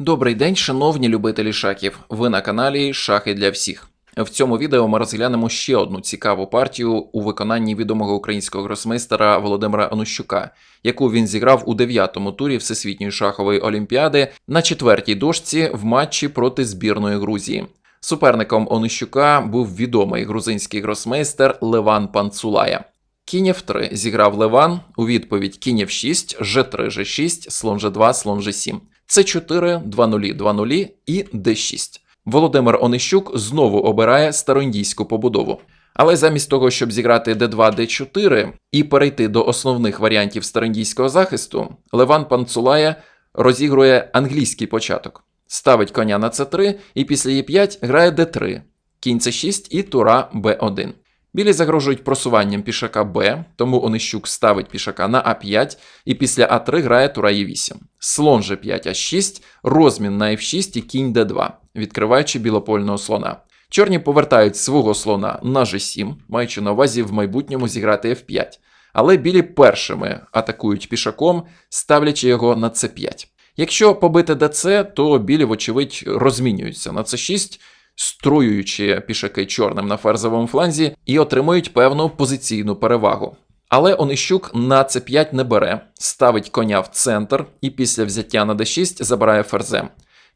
Добрий день, шановні любителі шахів. Ви на каналі Шахи для всіх. В цьому відео ми розглянемо ще одну цікаву партію у виконанні відомого українського гросмейстера Володимира Онущука, яку він зіграв у дев'ятому турі Всесвітньої шахової олімпіади на четвертій дошці в матчі проти збірної Грузії. Суперником Онищука був відомий грузинський гросмейстер Леван Панцулая. Кінь F3 зіграв Леван, у відповідь кінь F6, G3, G6, слон G2, слон G7, C4, 2-0, 2-0 і D6. Володимир Онищук знову обирає староіндійську побудову. Але замість того, щоб зіграти d2, d4 і перейти до основних варіантів староіндійського захисту, Леван Панцулая розігрує англійський початок. Ставить коня на c3 і після e5 грає d3, кінь c6 і тура b1. Білі загрожують просуванням пішака Б, тому Онищук ставить пішака на А5 і після А3 грає тура Е8. Слон G5 А6, розмін на F6 і кінь Д2, відкриваючи білопольного слона. Чорні повертають свого слона на G7, маючи на увазі в майбутньому зіграти F5. Але білі першими атакують пішаком, ставлячи його на C5. Якщо побити ДЦ, то білі, вочевидь, розмінюються на C6, струюючи пішаки чорним на ферзовому фланзі, і отримують певну позиційну перевагу. Але Онищук на c5 не бере, ставить коня в центр і після взяття на d6 забирає ферзем.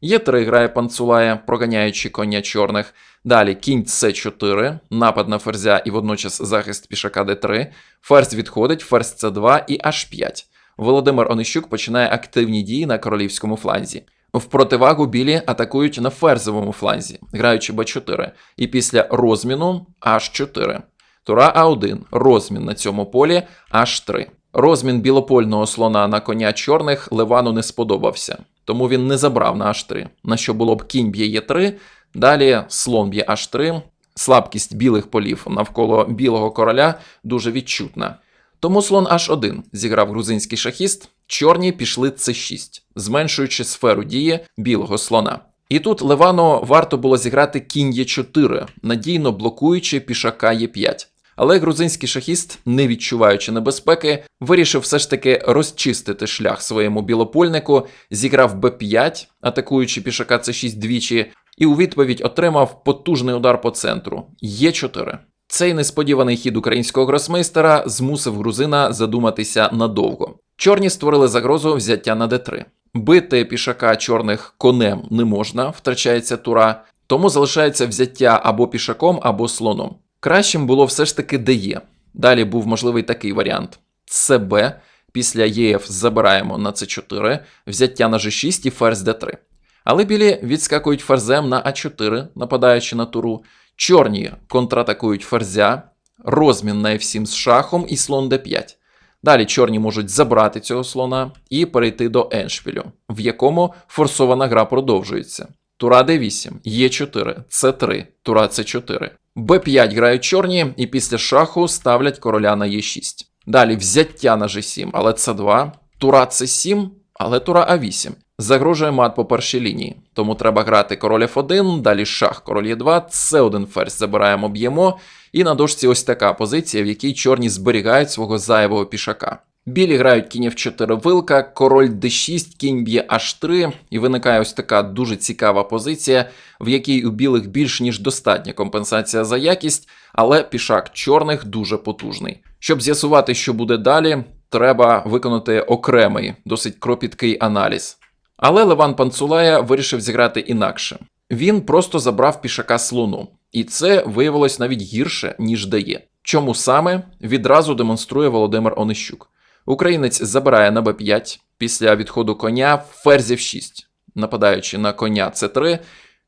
Є3 грає панцулая, проганяючи коня чорних. Далі кінь c4, напад на ферзя і водночас захист пішака d3. Ферзь відходить, ферзь c2 і h5. Володимир Онищук починає активні дії на королівському фланзі. В противагу білі атакують на ферзовому фланзі, граючи b4, і після розміну h4. Тура А1, розмін на цьому полі H3. Розмін білопольного слона на коня чорних Ливану не сподобався, тому він не забрав на H3, на що було б кінь б'є Е3, далі слон б'є H3, слабкість білих полів навколо білого короля дуже відчутна. Тому слон H1 зіграв грузинський шахіст, чорні пішли c6, зменшуючи сферу дії білого слона. І тут Ливану варто було зіграти кінь Е4, надійно блокуючи пішака Е5. Але грузинський шахіст, не відчуваючи небезпеки, вирішив все ж таки розчистити шлях своєму білопольнику, зіграв Б5, атакуючи пішака С6 двічі, і у відповідь отримав потужний удар по центру Е4. Цей несподіваний хід українського гросмейстера змусив грузина задуматися надовго. Чорні створили загрозу взяття на Д3. Бити пішака чорних конем не можна, втрачається тура, тому залишається взяття або пішаком, або слоном. Кращим було все ж таки ДЕ. Далі був можливий такий варіант: СБ. Після ЄФ забираємо на С4, взяття на G6 і ферзь Д3. Але білі відскакують ферзем на А4, нападаючи на туру. Чорні контратакують ферзя, розмін на F7 з шахом і слон d5. Далі чорні можуть забрати цього слона і перейти до еншпілю, в якому форсована гра продовжується. Тура d8, Е4, С3, Тура С4. Б5 грають чорні і після шаху ставлять короля на Е6. Далі взяття на G7, але С2, Тура С7, але Тура А8. Загрожує мат по першій лінії. Тому треба грати король F1, далі шах, король Е2, С1 ферзь забираємо, б'ємо. І на дошці ось така позиція, в якій чорні зберігають свого зайвого пішака. Білі грають кінь F4 вилка, король D6, кінь б'є H3, і виникає ось така дуже цікава позиція, в якій у білих більш ніж достатня компенсація за якість, але пішак чорних дуже потужний. Щоб з'ясувати, що буде далі, треба виконати окремий, досить кропіткий аналіз. Але Леван Панцулая вирішив зіграти інакше. Він просто забрав пішака слону, і це виявилось навіть гірше, ніж дає. Чому саме відразу демонструє Володимир Онищук. Українець забирає на Б5 після відходу коня ферзів 6, нападаючи на коня С3,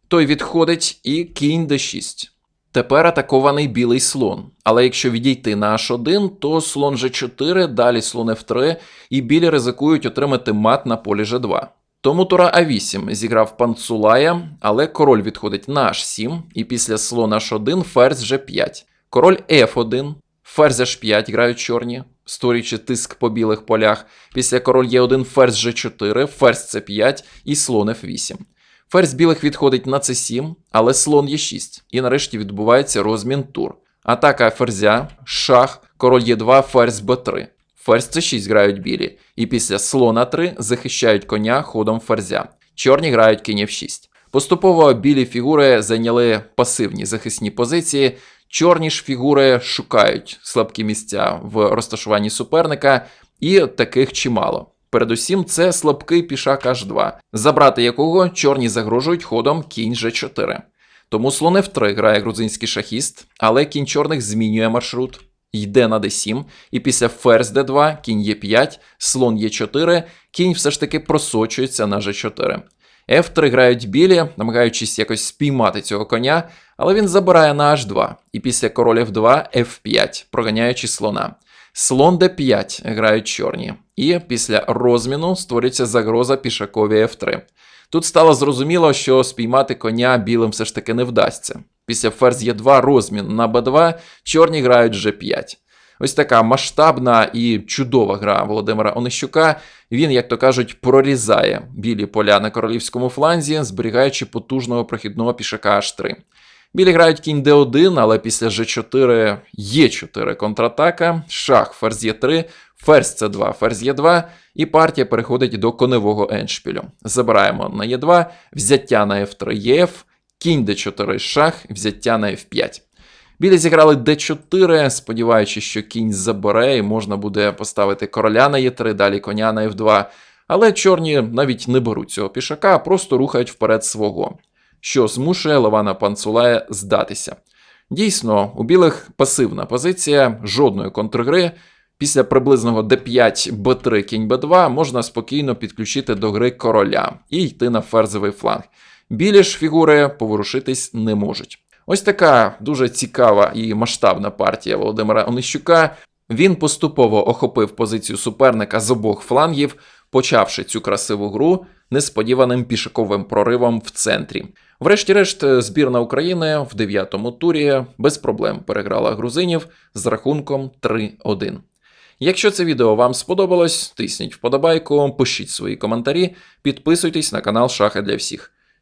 той відходить і кінь Д6. Тепер атакований білий слон. Але якщо відійти на H1, то слон G4, далі слон F3, і білі ризикують отримати мат на полі G2. Тому тура А8 зіграв панцулая, але король відходить на H7, і після слона H1 ферзь G5. Король F1, ферзь H5 грають чорні, створюючи тиск по білих полях. Після король Е1, ферзь G4, ферзь C5 і слон F8. Ферзь білих відходить на c7, але слон Е6. І нарешті відбувається розмін тур. Атака ферзя, шах, король Е2, ферзь Б3. Ферзь c6 грають білі, і після слона 3 захищають коня ходом ферзя. чорні грають кінь F6. Поступово білі фігури зайняли пасивні захисні позиції, чорні ж фігури шукають слабкі місця в розташуванні суперника, і таких чимало. Передусім, це слабкий пішак H2, забрати якого чорні загрожують ходом кінь G4. Тому слон F3 грає грузинський шахіст, але кінь чорних змінює маршрут, йде на d7, і після ферзь d2, кінь e5, слон e4, кінь все ж таки просочується на g4. F3 грають білі, намагаючись якось спіймати цього коня, але він забирає на h2, і після король f2, f5, проганяючи слона. Слон d5 грають чорні, і після розміну створюється загроза пішакові f3. Тут стало зрозуміло, що спіймати коня білим все ж таки не вдасться. Після ферзь Е2 розмін на Б2, чорні грають G5. Ось така масштабна і чудова гра Володимира Онищука. Він, як то кажуть, прорізає білі поля на королівському фланзі, зберігаючи потужного прохідного пішака H3. Білі грають кінь D1, але після G4 Е4 контратака, шах ферзь Е3, ферзь С2, ферзь Е2, і партія переходить до коневого еншпілю. Забираємо на Е2, взяття на F3 ЄФ, кінь d4 шах, взяття на F5. Білі зіграли d4, сподіваючись, що кінь забере і можна буде поставити короля на Е3, далі коня на F2. Але чорні навіть не беруть цього пішака, а просто рухають вперед свого, що змушує Левана Панцулая здатися. Дійсно, у білих пасивна позиція, жодної контргри. Після приблизного d5, b3, кінь b2 можна спокійно підключити до гри короля і йти на ферзовий фланг. Білі ж фігури поворушитись не можуть. Ось така дуже цікава і масштабна партія Володимира Онищука. Він поступово охопив позицію суперника з обох флангів, почавши цю красиву гру несподіваним пішаковим проривом в центрі. Врешті-решт, збірна України в дев'ятому турі без проблем переграла грузинів з рахунком 3-1. Якщо це відео вам сподобалось, тисніть вподобайку, пишіть свої коментарі, підписуйтесь на канал Шахи для всіх.